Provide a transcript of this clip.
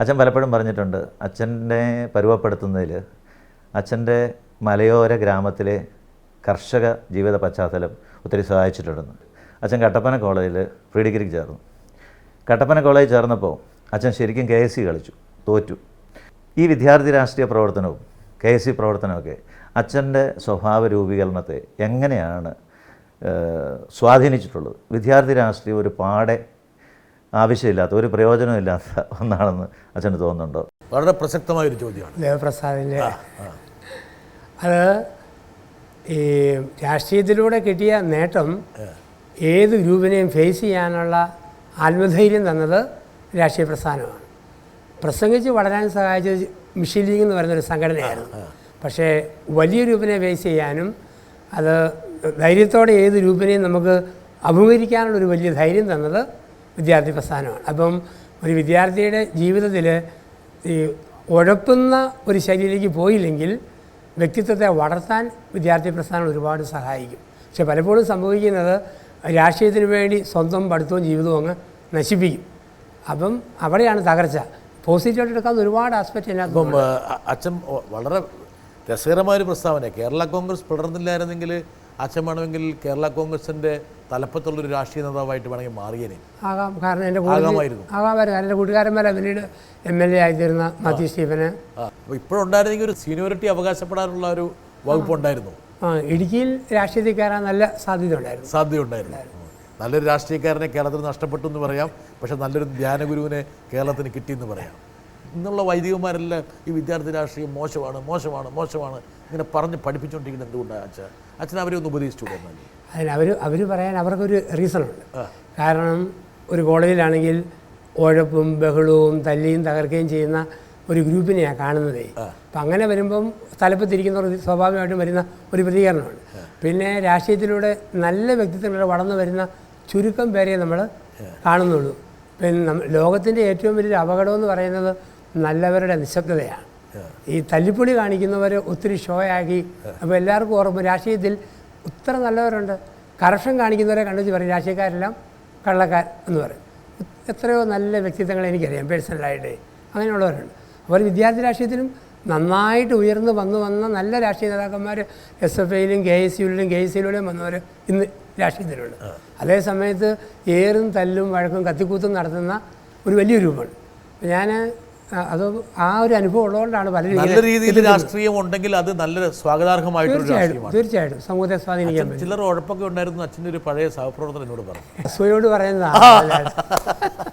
അച്ഛൻ പലപ്പോഴും പറഞ്ഞിട്ടുണ്ട് അച്ഛനെ പരുവപ്പെടുത്തുന്നതിൽ അച്ഛന്റെ മലയോര ഗ്രാമത്തിലെ കർഷക ജീവിത പശ്ചാത്തലം ഒത്തിരി സഹായിച്ചിട്ടുണ്ട് അച്ഛൻ കട്ടപ്പന കോളേജിൽ പ്രീ ഡിഗ്രിക്ക് ചേർന്നു. കട്ടപ്പന കോളേജിൽ ചേർന്നപ്പോൾ അച്ഛൻ ശരിക്കും കെ എസ് സി കളിച്ചു തോറ്റു. ഈ വിദ്യാർത്ഥി രാഷ്ട്രീയ പ്രവർത്തനവും കെ എസ് സി പ്രവർത്തനമൊക്കെ അച്ഛന്റെ സ്വഭാവ രൂപീകരണത്തെ എങ്ങനെയാണ് സ്വാധീനിച്ചിട്ടുള്ളത്. വിദ്യാർത്ഥി രാഷ്ട്രീയം ഒരു പാടെ ആവശ്യമില്ലാത്ത ഒരു പ്രയോജനമില്ലാത്ത ഒന്നാണെന്ന് അച്ഛന് തോന്നുന്നുണ്ടോ? വളരെ പ്രസക്തമായൊരു ചോദ്യമാണ്. ദേവപ്രസാദിന്റെ അത് ഈ രാഷ്ട്രീയത്തിലൂടെ കിട്ടിയ നേട്ടം ഏത് ഗ്രൂപ്പിനെയും ഫേസ് ചെയ്യാനുള്ള ആത്മധൈര്യം തന്നത് രാഷ്ട്രീയ പ്രസ്ഥാനമാണ്. പ്രസംഗിച്ച് വളരാൻ സഹായിച്ചത് മിഷൻ ലീഗ് എന്ന് പറയുന്നൊരു സംഘടനയായിരുന്നു. പക്ഷേ വലിയ ഗ്രൂപ്പിനെ ഫേസ് ചെയ്യാനും അത് ധൈര്യത്തോടെ ഏത് ഗ്രൂപ്പിനെയും നമുക്ക് അഭിമുഖീകരിക്കാനുള്ള ഒരു വലിയ ധൈര്യം തന്നത് വിദ്യാർത്ഥി പ്രസ്ഥാനമാണ്. അപ്പം ഒരു വിദ്യാർത്ഥിയുടെ ജീവിതത്തിൽ ഈ ഉഴപ്പുന്ന ഒരു ശൈലിയിലേക്ക് പോയില്ലെങ്കിൽ വ്യക്തിത്വത്തെ വളർത്താൻ വിദ്യാർത്ഥി പ്രസ്ഥാനം ഒരുപാട് സഹായിക്കും. പക്ഷെ പലപ്പോഴും സംഭവിക്കുന്നത് രാഷ്ട്രീയത്തിന് വേണ്ടി സ്വന്തം പഠിത്തവും ജീവിതവും അങ്ങ് നശിപ്പിക്കും. അപ്പം അവിടെയാണ് തകർച്ച. പോസിറ്റീവായിട്ട് എടുക്കാവുന്ന ഒരുപാട് ആസ്പെക്റ്റ് ഇപ്പം അതിനകത്ത് ആ, അ- അച്ഛൻ വളരെ രസകരമായ ഒരു പ്രസ്താവന കേരള കോൺഗ്രസ് പിളർന്നില്ലായിരുന്നെങ്കിൽ അച്ഛൻ വേണമെങ്കിൽ കേരള കോൺഗ്രസിന്റെ തലപ്പത്തുള്ളൊരു രാഷ്ട്രീയ നേതാവായിട്ട് വേണമെങ്കിൽ മാറിയേനെ. ആകാം. കാരണം എന്റെ ആകാമായിരുന്നു. ആകാമായിരുന്നു കാരണം എന്റെ കൂട്ടുകാരന്മാരെ പിന്നീട് എം എൽ എ ആയിത്തീരുന്ന മാത്യു സ്റ്റീഫന്. ഇപ്പോഴുണ്ടായിരുന്നെങ്കിൽ ഒരു സീനിയോറിറ്റി അവകാശപ്പെടാനുള്ള ഒരു വകുപ്പ് ഉണ്ടായിരുന്നു. ആ, ഇടുക്കിയിൽ രാഷ്ട്രീയത്തിൽ കയറാൻ നല്ല സാധ്യത ഉണ്ടായിരുന്നു. സാധ്യത ഉണ്ടായിരുന്നു നല്ലൊരു രാഷ്ട്രീയക്കാരനെ കേരളത്തിൽ നഷ്ടപ്പെട്ടു എന്ന് പറയാം. പക്ഷെ നല്ലൊരു ധ്യാനഗുരുവിനെ കേരളത്തിന് കിട്ടിയെന്ന് പറയാം. ഇന്നുള്ള വൈദികന്മാരെല്ലാം ഈ വിദ്യാർത്ഥി രാഷ്ട്രീയം മോശമാണ് മോശമാണ് മോശമാണ് ഇങ്ങനെ പറഞ്ഞ് പഠിപ്പിച്ചുകൊണ്ടിരിക്കുന്നത് എന്തുകൊണ്ടാണ് അച്ഛൻ അച്ഛൻ അവരെ ഒന്ന് ഉപദേശിച്ചു അതിന് അവർ അവർ പറയാൻ അവർക്കൊരു റീസൺ ഉണ്ട് കാരണം ഒരു കോളേജിലാണെങ്കിൽ ഉഴപ്പും ബഹളവും തല്ലിയും തകർക്കുകയും ചെയ്യുന്ന ഒരു ഗ്രൂപ്പിനെയാണ് കാണുന്നത്. അപ്പം അങ്ങനെ വരുമ്പം തലപ്പത്തിരിക്കുന്നവർ സ്വാഭാവികമായിട്ടും വരുന്ന ഒരു പ്രതികരണമാണ് പിന്നെ രാഷ്ട്രീയത്തിലൂടെ നല്ല വ്യക്തിത്വങ്ങളുടെ വളർന്നു വരുന്ന ചുരുക്കം പേരെ നമ്മൾ കാണുന്നുള്ളൂ. പിന്നെ ലോകത്തിന്റെ ഏറ്റവും വലിയൊരു അപകടം എന്ന് പറയുന്നത് നല്ലവരുടെ നിശബ്ദതയാണ്. ഈ തല്ലിപ്പൊളി കാണിക്കുന്നവർ ഒത്തിരി ഷോയാക്കി അപ്പോൾ എല്ലാവർക്കും ഓർമ്മ രാഷ്ട്രീയത്തിൽ ഉത്തര നല്ലവരുണ്ട്. കറപ്ഷൻ കാണിക്കുന്നവരെ കണ്ടുവച്ച് പറയും രാഷ്ട്രീയക്കാരെല്ലാം കള്ളക്കാർ എന്ന് പറയും. എത്രയോ നല്ല വ്യക്തിത്വങ്ങൾ എനിക്കറിയാം പേഴ്സണലായിട്ട് അങ്ങനെയുള്ളവരുണ്ട്. അവർ വിദ്യാർത്ഥി രാഷ്ട്രീയത്തിലും നന്നായിട്ട് ഉയർന്നു വന്നു വന്ന നല്ല രാഷ്ട്രീയ നേതാക്കന്മാർ എസ് എഫ് ഐയിലും കെ എസ് യുയിലും കെ എസ് സിയിലൂടെയും വന്നവർ ഇന്ന് രാഷ്ട്രീയത്തിലുണ്ട്. അതേ സമയത്ത് ഏറും തല്ലും വഴക്കും കത്തിക്കൂത്തും നടത്തുന്ന ഒരു വലിയ രൂപമാണ് ഞാൻ അത് ആ ഒരു അനുഭവം ഉള്ളതുകൊണ്ടാണ് പല നല്ല രീതിയിൽ രാഷ്ട്രീയം ഉണ്ടെങ്കിൽ അത് നല്ല സ്വാഗതാർഹമായിട്ടുള്ള തീർച്ചയായിട്ടും സമൂഹത്തെ സ്വാധീനിക്കാൻ ചിലർ ഉഴപ്പൊക്കെ ഉണ്ടായിരുന്നു അച്ഛന്റെ ഒരു പഴയ സഹപ്രവർത്തനം എന്നോട് പറഞ്ഞു. അസൂയോട് പറയുന്നതാണ്.